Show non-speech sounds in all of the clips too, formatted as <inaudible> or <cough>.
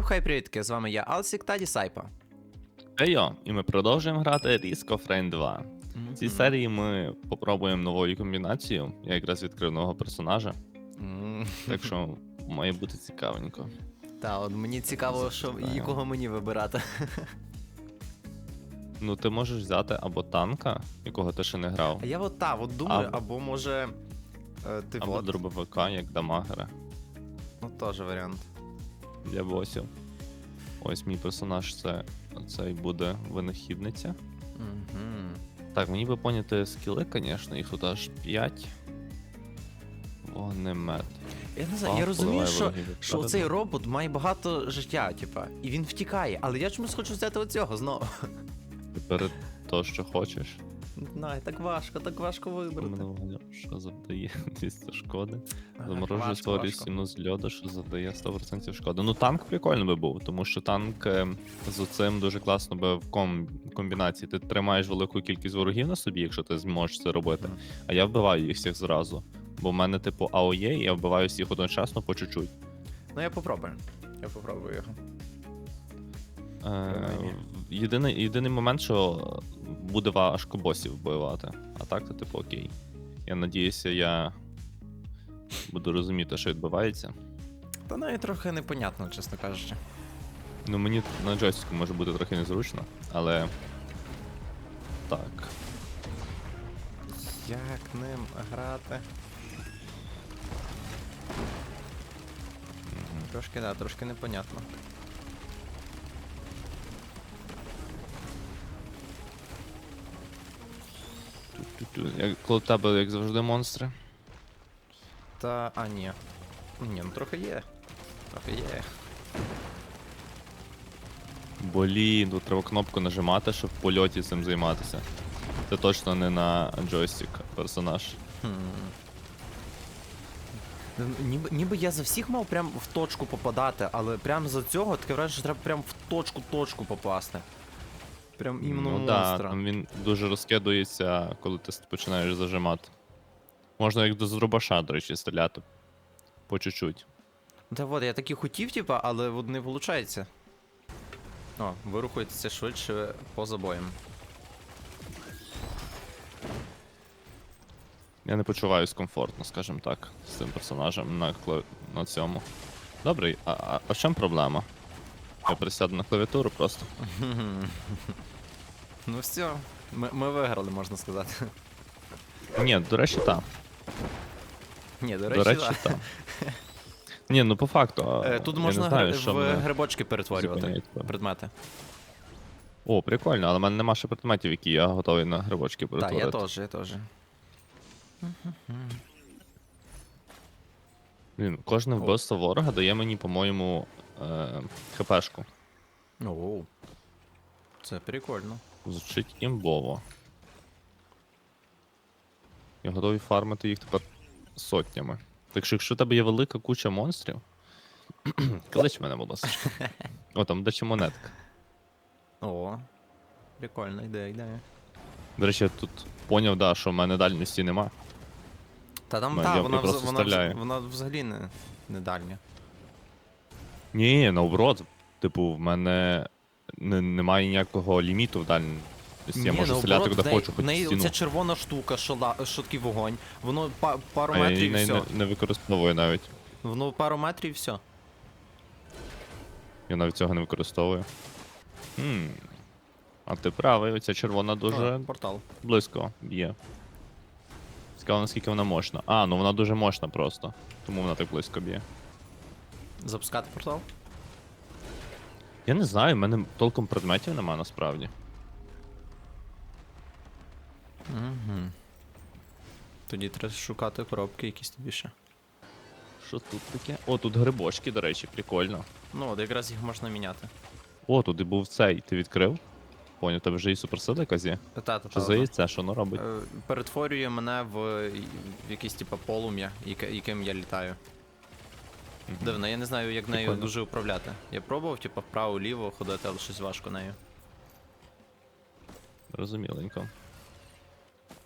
Йоу, хай привітки, з вами я, Алсік та Дісайпа. Ейо, і ми продовжуємо грати Risk of Rain 2. В цій серії ми попробуємо новою комбінацію. Я якраз відкрив нового персонажа, М. так що має бути цікавенько. <laughs> Та, от мені цікаво, що якого мені вибирати. <laughs> Ну, ти можеш взяти або танка, якого ти ще не грав, А я от та, от думаю, Або- або може. е, Ти або вот. дробовика, як дамагера Ну, теж варіант. Для босів. Ось мій персонаж це цей буде винахідниця. Угу. Так, мені би поняти скіли, звісно, їх тут аж 5. Вогнемет. Я не знаю, А, я розумію, що, що цей робот має багато життя, типа, і він втікає, але я чомусь хочу взяти оцього знову. Тепер то, що хочеш. Не знаю, так важко, так важко вибрати. Мене вогню, що завдає <laughs> 200 шкоди. Заморожує важко, стіну з льоду, що завдає 100% шкоди. Ну, танк прикольно би був, тому що танк е, з цим дуже класно би в ком... комбінації. Ти тримаєш велику кількість ворогів на собі, якщо ти зможеш це робити. А я вбиваю їх всіх зразу. Бо в мене, типу, АОЄ, і я вбиваю всіх одночасно по чуть-чуть. Ну я попробую. Я попробую його. Е, єдиний, єдиний момент, що буде важко босів вбивати. А так, то типу окей. Я надіюся, я буду розуміти, що відбувається. Та навіть трохи непонятно, чесно кажучи. Ну, мені на джойстику може бути трохи незручно, але. Так. Як ним грати? Трошки, да, трошки непонятно. Як, коли тебе, як завжди, монстри. Та. А, ні. Ні, ну трохи є. Трохи є. Блін, тут треба кнопку нажимати, щоб в польоті цим займатися. Це точно не на джойстик персонаж. Хм. Ніби, ніби я за всіх мав прям в точку попадати, але прям за цього таке враження, що треба прям в точку-точку попасти. Прям іменно ну монстра. да, там він дуже розкидується, коли ти починаєш зажимати. Можна як до зрубаша, до речі, стріляти. По чуть-чуть. Та от, я таки хотів, типа, але от не виходить. О, ви рухаєтеся швидше по забоям. Я не почуваюсь комфортно, скажімо так, з цим персонажем на, на цьому. Добре, а, а, а в чому проблема? Я присяду на клавіатуру просто. <laughs> Ну все, ми, ми виграли, можна сказати. <laughs> Ні, до речі, так. Ні, до До речі, речі, да. так. Ні, ну по факту. Е, Тут я можна не знаю, гри- що в мене грибочки перетворювати зупиняє предмети. О, прикольно, але в мене нема ще предметів, які я готовий на грибочки Так, перетворити. я теж, я теж. Блін, кожне вбивство ворога дає мені, по-моєму, е, хпшку. Оу. Це прикольно. Звучить імбово. Я готовий фармити їх тепер сотнями. Так що, якщо у тебе є велика куча монстрів, <coughs> клич мене, будь ласка. <laughs> О, там де ще монетка. О. Прикольно, ідея, ідея. До речі, я тут поняв, да, що в мене дальності нема. Та там, Ну, та, я вона, просто вона, вз- стріляю. вона взагалі не, не дальня. Ні, наоборот. Типу, в мене не, немає ніякого ліміту в дальності. Я можу стріляти, куди неї- хочу, В хоч в неї стіну. ця червона штука, що, ла, вогонь. Воно па, пару А я метрів і не, все. не, не використовую навіть. Воно пару метрів і все. Я навіть цього не використовую. Хм. А ти правий, оця червона дуже О, портал. близько б'є. Цікаво, наскільки вона мощна. А, ну вона дуже мощна просто. Тому вона так близько б'є. Запускати портал? Я не знаю, в мене толком предметів нема насправді. Угу. Тоді треба шукати коробки якісь тобі ще. Що тут таке? О, тут грибочки, до речі, прикольно. Ну, от якраз їх можна міняти. О, тут і був цей, ти відкрив? Поняв, тебе вже і суперсила якась є? Та, та, та, Що та. яйце, що воно робить? Е, Перетворює мене в, в якийсь типа полум'я, яке- яким я літаю. Дивно, я не знаю, як нею Прикольно. дуже управляти. Я пробував, типа, вправо-ліво ходити, але щось важко нею. Розуміленько.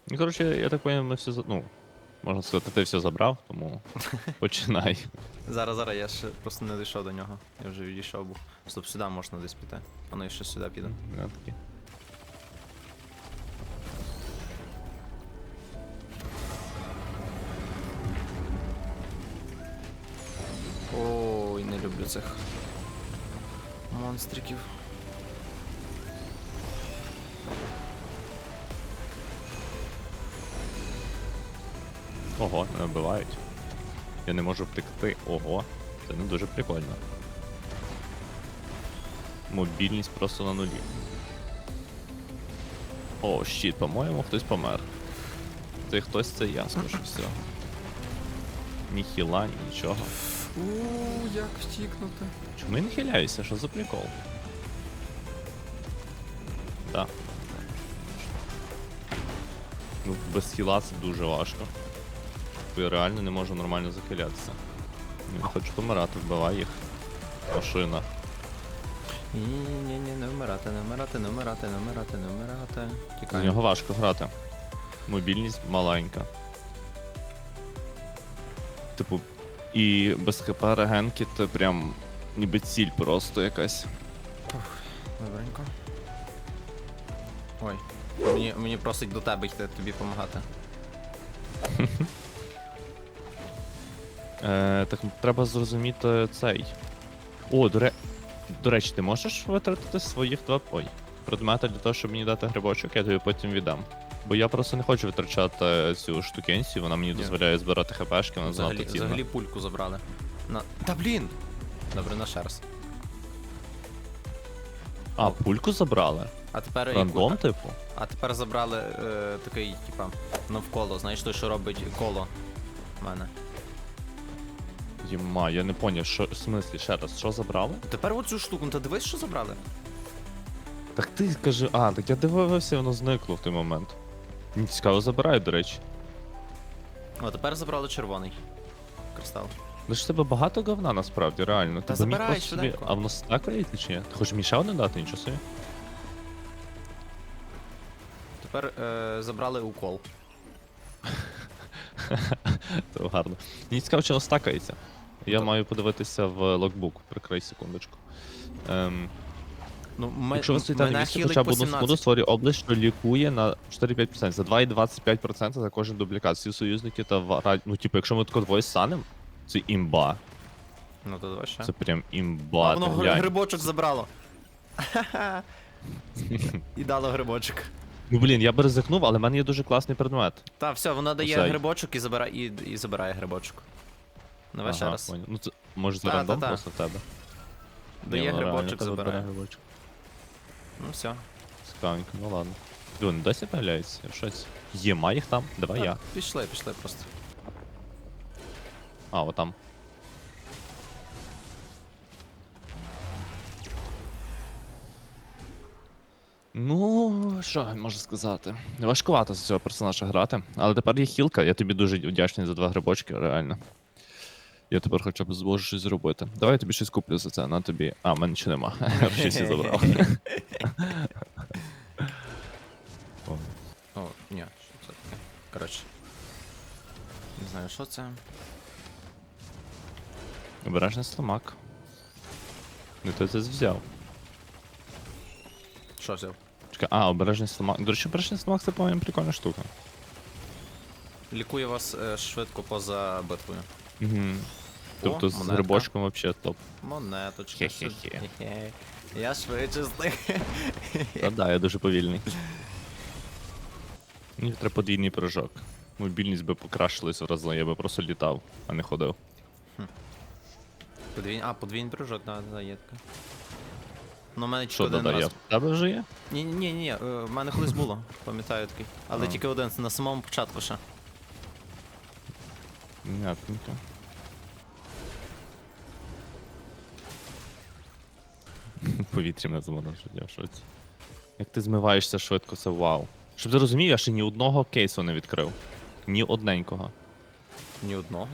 Ну, коротше, я так поняв, ми все за. Ну. Можна сказати, ти все забрав, тому <laughs> починай. Зараз, зараз, я ще просто не дійшов до нього. Я вже відійшов був. Стоп, сюди можна десь піти. А ну ще сюди піде. Я такий. Цих монстриків. Ого, не вбивають. Я не можу втекти. Ого, це не дуже прикольно. Мобільність просто на нулі. О, щит, по-моєму, хтось помер. Це хтось це я, скажу все. Ні хіла, нічого. Ууу, як втікнути. Чому я не хиляюся? Що за прикол? Да. Ну, без хіла це дуже важко. Бо я реально не можу нормально захилятися. Не хочу помирати, вбивай їх. Машина. Ні-ні-ні, не вмирати, не вмирати, не вмирати, не вмирати, не вмирати. З Тікаємо. нього важко грати. Мобільність маленька. Типу, і без хп регенки це прям ніби ціль просто якась. Добренько. Ой. Мені, мені просить до тебе йти, тобі допомагати. <laughs> Е, так треба зрозуміти цей. О, до, ре... до речі, ти можеш витратити своїх два ой, предмети для того, щоб мені дати грибочок, я тобі потім віддам. Бо я просто не хочу витрачати цю штукенцію, вона мені Ні. дозволяє збирати хпшки, вона Взагалі, занадто цінна. взагалі пульку забрали. На... Та блін! Добре, на шерсть. А, пульку забрали? А тепер і Рандом, типу? А тепер забрали е, такий, типа, навколо, знаєш той, що робить коло в мене. Єма, я не поняв, що в смислі, ще раз, що забрали? Тепер оцю штуку, ну ти дивись, що забрали? Так ти кажи, а, так я дивився, воно зникло в той момент. Цікаво забирають, до речі. О, тепер забрали червоний кристал. Ну ж тебе багато говна насправді, реально. Та Ти міг забирай просто собі- швиденько. А воно стакається чи ні? Ти хочеш мені ще одне дати, нічого собі? Тепер е, забрали укол. <laughs> Це гарно. Мені цікаво, чи воно стакається. Я маю подивитися в локбук, прикрий секундочку. Ем, Ну, ми, якщо ви стоїте на місці хоча б одну секунду, створює область, що лікує на 4-5%. За 2,25% за кожен дублікат. Всі союзники та ва- Ну, типу, якщо ми тако двоє станем, це імба. Ну то давай ще. Це прям А імба. воно ти гри- глянь. грибочок забрало. <laughs> І дало грибочок. Ну блін, я би ризикнув, але в мене є дуже класний предмет. Та, все, вона дає Оцей. грибочок і забирає, і, і забирає грибочок. Давай ще раз. понял. Ну це може це Та, рандом та, та. просто в тебе. Дає Ні, ну, реально, грибочок, тебе бере забирає. грибочок. Ну все. Цікавенько, ну ладно. Дивно, досі появляється? Я шоці. Єма їх там? Давай я. Пішли, пішли просто. А, отам. Ну, що можу сказати? Важкувато з цього персонажа грати, але тепер є хілка, я тобі дуже вдячний за два грибочки, реально. Я тепер хоча б зможу щось зробити. Давай я тобі щось куплю за це, на тобі. А, в мене нічого нема. <laughs> Всі забрав. О, О, ні, що це таке? Коротше. Не знаю, що це. Обережний слимак. Не той це взяв. Що взяв? Чекай, а, обережний слимак. До речі, обережний слимак це, по-моєму, прикольна штука. Лікує вас е, швидко поза битвою. Угу. Тобто з монетка. грибочком вообще топ. Монеточки. Хе-хе-хе. Хе-хе. Я швидше встиг. Та да, я дуже повільний. Мені треба подвійний прыжок. Мобільність би покращилась в рази, я би просто літав, а не ходив. Подвійний. А, подвійний прыжок, да, да, є. Ну, в мене тільки Що один додає? раз. В тебе вже є? Ні, ні, ні, е, в мене колись було, пам'ятаю такий. Але А. тільки один на самому початку ще. М'ятненько. Повітря не заморожу, я в шоці. Як ти змиваєшся швидко, це вау. Щоб ти розумів, я ще ні одного кейсу не відкрив. Ні одненького. Ні одного.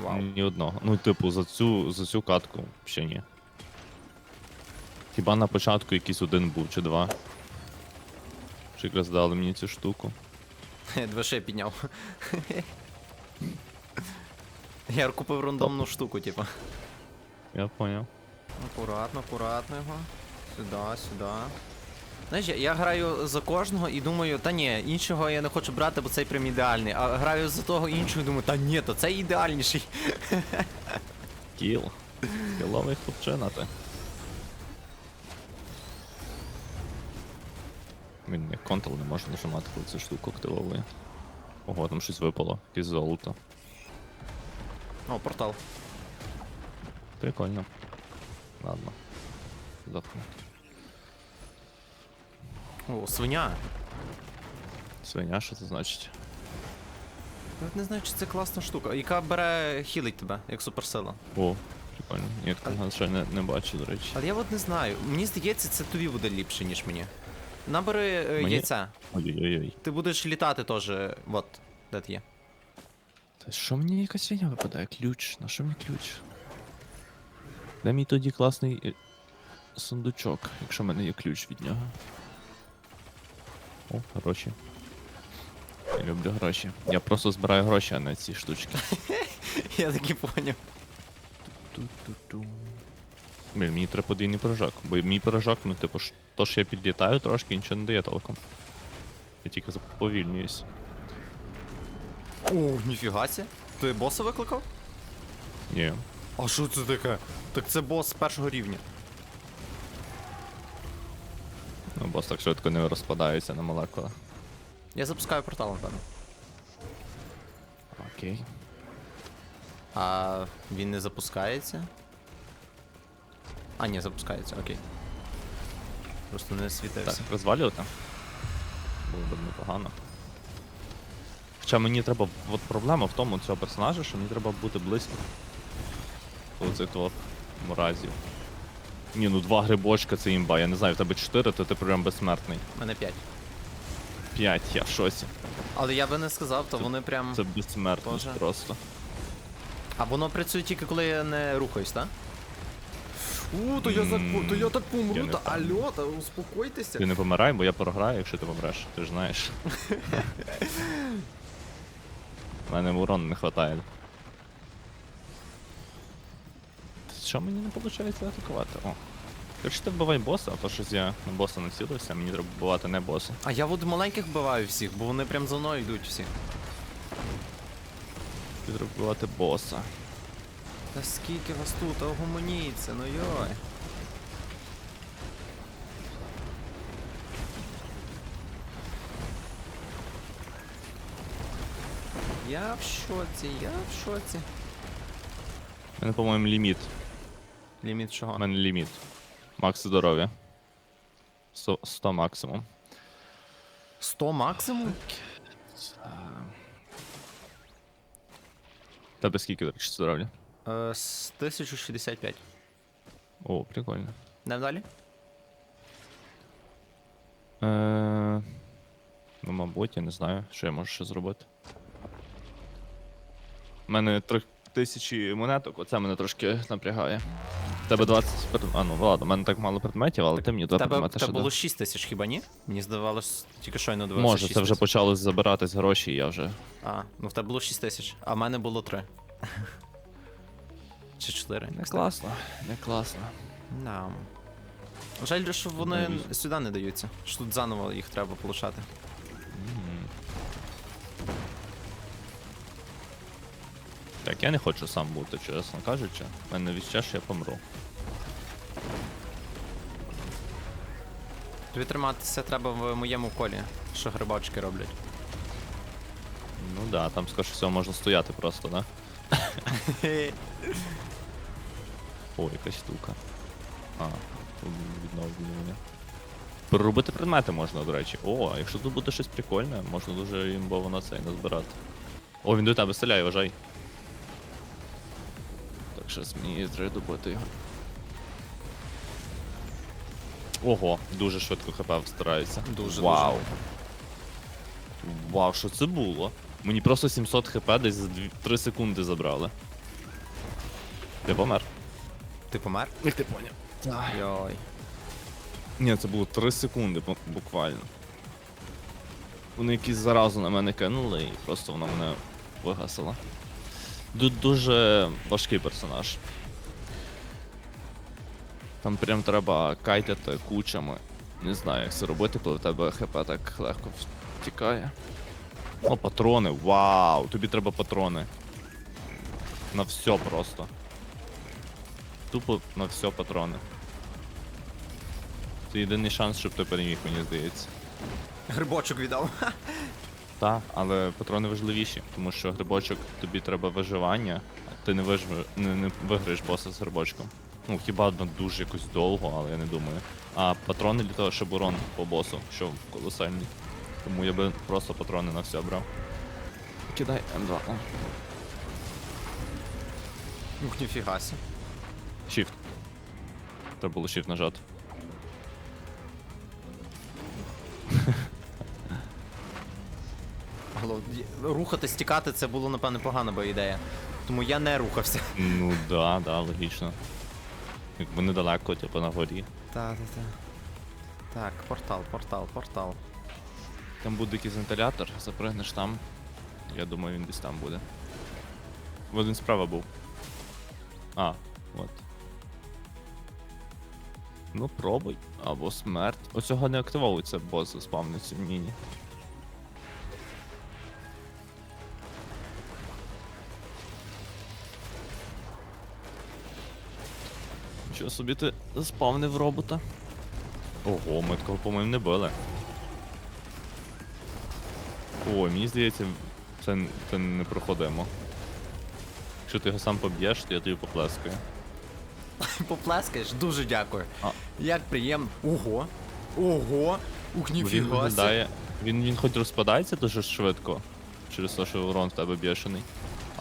Вау. Ні одного. Ну, типу, за цю, за цю катку ще ні. Хіба на початку якийсь один був чи два. Що якраз дали мені цю штуку. Двише підняв. Я купив рандомну штуку, типу. Я поняв. Акуратно, акуратно його. Сюди, сюди. Знаєш, я, я граю за кожного і думаю, та ні, іншого я не хочу брати, бо цей прям ідеальний. А граю за того іншого і думаю, та ні, то цей ідеальніший. <laughs> Кіл. Кіловий хлопчина ти. Він як контрол не може нажимати, коли цю штуку активовує. Ого, там щось випало, якесь золото. О, портал. Прикольно. Ладно. Заткну. О, свиня. Свиня, що це значить? Я не знаю, чи це класна штука, яка бере хілить тебе, як суперсила. О, прикольно. Ні, такого ще не, не бачу, до речі. Але я от не знаю. Мені здається, це тобі буде ліпше, ніж мені. Набери е, Мені? яйця. Ой-ой-ой. Ти будеш літати теж. От, де ти є. Та що мені якась фігня випадає? Ключ. На що мені ключ? Де мій тоді класний е, сундучок, якщо в мене є ключ від нього. О, гроші. Я люблю гроші. Я просто збираю гроші, а не ці штучки. <laughs> Я таки поняв. Ту-ту-ту. Блін, мені треба подвійний пирожок, бо мій пирожок, ну типу, то, що я підлітаю трошки, нічого не дає толком. Я тільки заповільнююсь. О, ніфіга сі. Ти боса викликав? Ні. А що це таке? Так це бос з першого рівня. Ну, бос так швидко не розпадається на молекули. Я запускаю портал, напевно. Окей. А він не запускається. А, ні, запускається, окей. Просто не світився. Так, розвалювати? Було б непогано. Хоча мені треба. От проблема в тому цього персонажа, що мені треба бути близько. До цих двох муразів. Ні, ну два грибочка це імба. Я не знаю, в тебе чотири, то ти прям безсмертний. У мене 5. П'ять, я в шоці. Але я би не сказав, то вони прям. Це безсмертність просто. А воно працює тільки коли я не рухаюсь, так? У, то я, М, то я так я помру, не та впевнений. алло, та успокойтеся. Ти не помирай, бо я програю, якщо ти помреш. Ти ж знаєш. <laughs> У мене урон не вистачає. Що мені не виходить атакувати? О. Якщо ти вбивай боса, а то щось я на боса націлився, мені треба вбивати не боса. А я от маленьких вбиваю всіх, бо вони прям за мною йдуть всі. Тобі треба вбивати боса. Та скільки вас тут, огомоніться, ну йой. Я в шоці, я в шоці. У мене, по-моєму, ліміт. Ліміт чого? У мене ліміт. Макс здоров'я. 100, 100 максимум. 100 максимум? Тебе скільки, до речі, здоров'я? Е, з 1065. О, прикольно. Йдемо далі? Е, ну, мабуть, я не знаю, що я можу ще зробити. У мене 3000 монеток, оце мене трошки напрягає. В Тебе 20 пред... А, ну ладно, у мене так мало предметів, але ти мені два Тебе, предмети ще тебе було 6 тисяч хіба ні? Мені здавалось, тільки щойно дивився Може, це вже тисяч. почали забиратись гроші, і я вже. А, ну в тебе було 6 тисяч, а в мене було 3. <laughs> Чи 4. Не класно, не класно. Да. Жаль, що вони сюди не даються. Що тут заново їх треба получати. Так, я не хочу сам бути, чесно кажучи. У мене відчуття, що я помру. Тобі триматися треба в моєму колі, що грибочки роблять. Ну да, там скоріше всього можна стояти просто, да? <laughs> О, якась штука. А, тут відновлювання. Переробити предмети можна, до речі. О, якщо тут буде щось прикольне, можна дуже імбово на цей назбирати. О, він до тебе стріляє, вважай. Щас мені треба добити його. Ого, дуже швидко хп встирається. Дуже, Вау. Вау, що це було? Мені просто 700 хп десь за 3 секунди забрали. Ти помер. Ти помер? Як ти поняв? Йой. Ні, це було 3 секунди буквально. Вони якісь заразу на мене кинули і просто воно мене вигасила. Ду- дуже важкий персонаж. Там прям треба кайтити кучами. Не знаю, як це робити, коли в тебе хп так легко втікає. О, патрони, вау! Тобі треба патрони. На все просто. Тупо на все патрони. Це єдиний шанс, щоб ти переміг, мені здається. Грибочок віддав. Так, але патрони важливіші, тому що грибочок тобі треба виживання, а ти не, вижив... не, не виграєш боса з грибочком. Ну, хіба на дуже якось довго, але я не думаю. А патрони для того, щоб урон по босу, що колосальний. Тому я би просто патрони на все брав. Кидай М2. Ух, ніфіга сі. Shift. Треба було shift нажати. Алло, й- Рухатись, тікати це було, напевне, погана би ідея. Тому я не рухався. Ну да, да, логічно. Якби недалеко, типу на горі. Так, так, так. Так, портал, портал, портал. Там буде якийсь вентилятор, запригнеш там. Я думаю, він десь там буде. Один справа був. А, от. Ну, пробуй. Або смерть. Оцього не активовується, бос спавниться в міні. Нічого собі ти спавнив робота. Ого, ми такого, по-моєму, не били. Ой, мені здається, це, це не проходимо. Якщо ти його сам поб'єш, то я тобі поплескаю. <laughs> Поплескаєш, дуже дякую. А. Як приємно. Ого. Ого. Ух, Він ніфіга виглядає. Він, він хоч розпадається дуже швидко, через те, що урон в тебе бешений.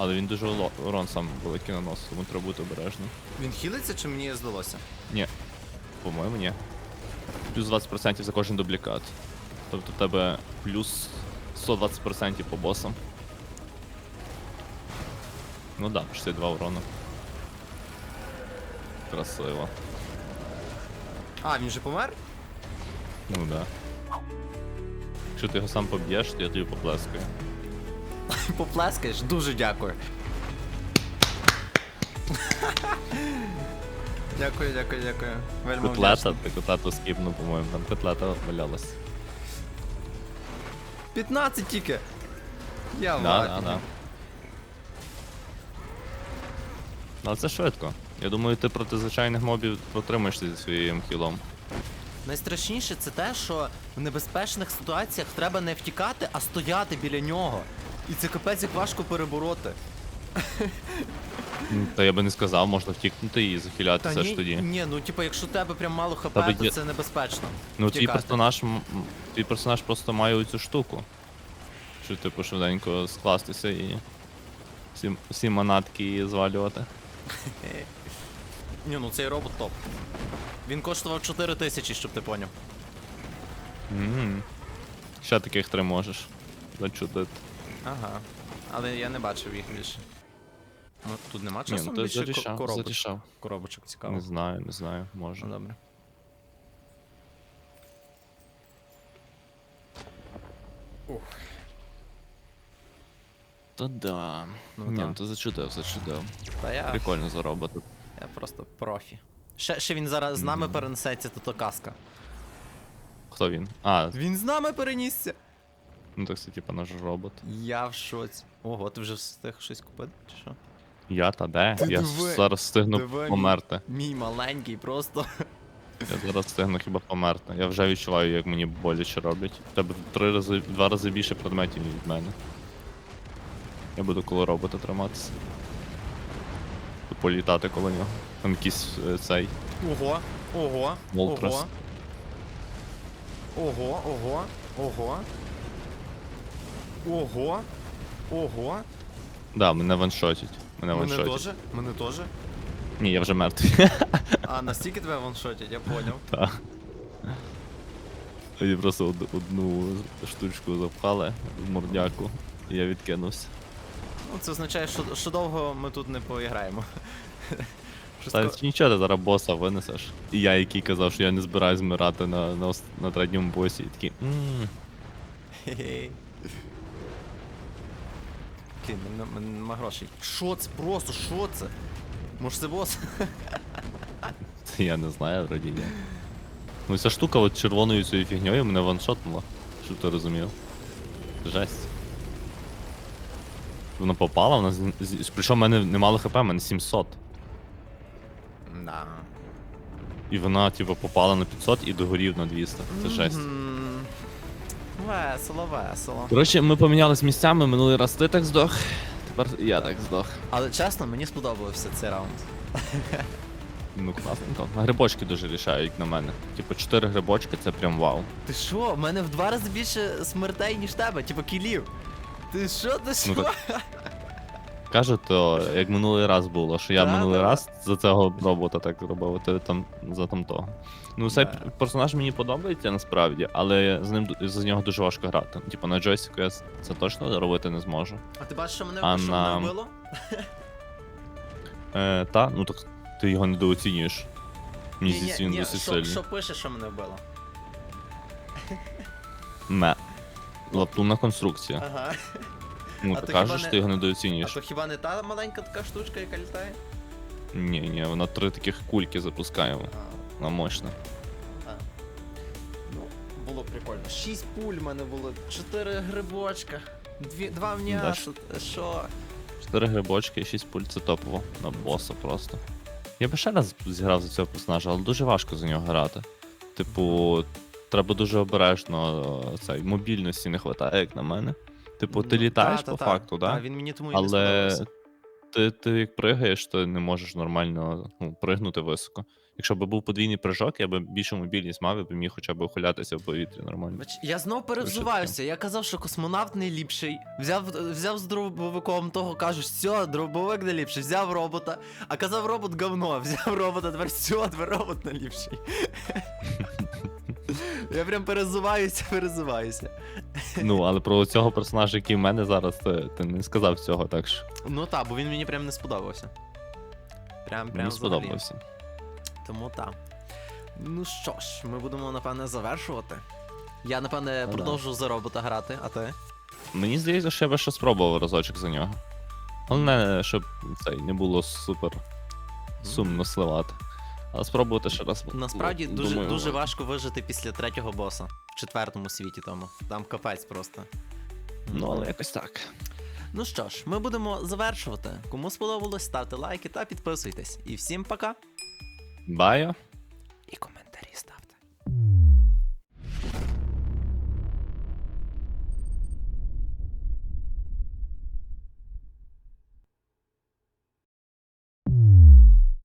Але він дуже уло- урон сам великий наносить, тому треба бути обережним. Він хілиться чи мені здалося? Ні. По-моєму, ні. Плюс 20% за кожен дублікат. Тобто в тебе плюс 120% по босам. Ну да, 62 урона. Красиво. А, він же помер? Ну да. Якщо ти його сам поб'єш, то я тобі поплескаю. <laughs> Поплескаєш, дуже дякую. <laughs> дякую, дякую, дякую. Вельми Котлета, ти котлету скіпнув, по-моєму, там котлета валялась. 15 тільки. Я Да, да, да. Але це швидко. Я думаю, ти проти звичайних мобів протримаєшся зі своїм хілом. Найстрашніше це те, що в небезпечних ситуаціях треба не втікати, а стояти біля нього. І це капець як важко перебороти. Ну, Та я би не сказав, можна втікнути і захилятися ж тоді. ні, ну типу, якщо в тебе прям мало хп, Тебе то є- це небезпечно. Ну, твій втікати. персонаж, м- м, твій персонаж просто має оцю штуку. Що типу швиденько скластися і всі, всі манатки звалювати. Ні, ну цей робот топ. Він коштував 4 тисячі, щоб ти поняв. Ще таких три можеш. Зачудити. Ага. Але я не бачив їх більше. Ну, тут нема Ні, часу ну більше зарішав, коробочок. зарішав. Коробочок цікаво. Не знаю, не знаю, може. Ну добре. Ух. Та да. Ну Ні, ну ти зачудив, зачудив. Та я, Прикольно заробити. я просто профі. Ще, ще він зараз з нами перенесеться, то то казка. Хто він? А, Він з нами перенісся. Ну так це типа наш робот. Я в шоці. Ого, ти вже встиг щось купити, чи що? Я та де? Ти я диви, зараз встигну диви, померти. Мій маленький просто. Я зараз встигну хіба померти. Я вже відчуваю, як мені боляче роблять. В тебе три рази, два рази більше предметів від мене. Я буду коло робота триматися. Політати коло нього. Там якийсь е, цей. Ого, ого, Молтрес. ого. Ого, ого, ого. Ого. Ого. Да, мене ваншотять. Мене Мене ваншотять. теж? Мене теж? Ні, я вже мертвий. А, настільки тебе ваншотять, я поняв. <laughs> Так. Мені просто од- одну штучку запхали в мордяку, і я відкинувся. Ну, це означає, що, що довго ми тут не поіграємо. <laughs> Та ско- нічого, ти зараз боса винесеш. І я, який казав, що я не збираюсь змирати на, на, ос- на третьому босі, і такий. «М, Хе-хе. Йти, мене- мене нема грошей. Що це просто? Що це? Може це бос? <laughs> Я не знаю, вроді ні. Ну ця штука от червоною цією фігньою мене ваншотнула. Щоб ти розумів. Жесть. Вона попала, вона з- причому в мене немало хп, в мене 700. Да. І вона, типу, попала на 500 і догорів на 200. Це жесть. Весело, весело. Коротше, ми помінялись місцями, минулий раз ти так здох, тепер я так здох. Але чесно, мені сподобався цей раунд. Ну класненько. Грибочки дуже рішають, на мене. Типу, 4 грибочки це прям вау. Ти що? В мене в два рази більше смертей, ніж тебе, типу кілів. Ти що, ти що? Ну, так. <laughs> Кажу, то як минулий раз було, що я Да, минулий да, раз за цього робота так робив, ти там за там того. Ну, цей Да. персонаж мені подобається насправді, але з ним ду- за нього дуже важко грати. Типу на джойстику я це точно робити не зможу. А ти бачиш, що мене, А що на- вбило? Е, та, ну так ти його недооцінюєш. Мені Ні, здається, ні, він ні, досить що, сильний. що пише, що мене вбило? Ме. <laughs> Лаптунна конструкція. Ага. Ну, А ти то кажеш, хіба не- ти його А недооцінюєш. то хіба не та маленька така штучка, яка літає? Ні, ні, вона три таких кульки запускає. А, Вона мощна. а. Ну, було прикольно. Шість пуль в мене було, чотири грибочка, дві, два м'яса, та що? Чотири грибочки і шість пуль це топово на боса просто. Я би ще раз зіграв за цього персонажа, але дуже важко за нього грати. Типу, треба дуже обережно е, цей, мобільності не вистачає, як на мене. Типу, ти Ну, літаєш та, по та, факту, та, да? він мені тому і не Але сподобався. ти, ти як пригаєш, ти не можеш нормально ну, пригнути високо. Якщо б був подвійний прыжок, я б більшу мобільність мав, я б міг хоча б ухилятися в повітрі нормально. Бач, Я знов перевзуваюся. Я казав, що космонавт найліпший. Взяв, взяв з дробовиком того, кажу, все, дробовик найліпший, взяв робота. А казав робот говно, взяв робота, тепер все, тепер робот найліпший. <laughs> <laughs> Я прям перезуваюся, перезуваюся. Ну, але про цього персонажа, який в мене зараз, ти, ти не сказав цього, так що Ну так, бо він мені прям не сподобався. Прям, прям мені взагалі. сподобався. Тому так. Ну що ж, ми будемо, напевне, завершувати. Я, напевне, Ну да. продовжу за робота грати, а ти? Мені здається, що я би ще спробував разочок за нього. Головне, щоб цей не було супер сумно сливати. Спробувати ще раз. Насправді ну, дуже, думаю, дуже важко вижити після третього боса в четвертому світі тому. Там капець просто. Ну, але якось так. Ну що ж, ми будемо завершувати. Кому сподобалось, ставте лайки та підписуйтесь. І всім пока. Баю. І коментуйте.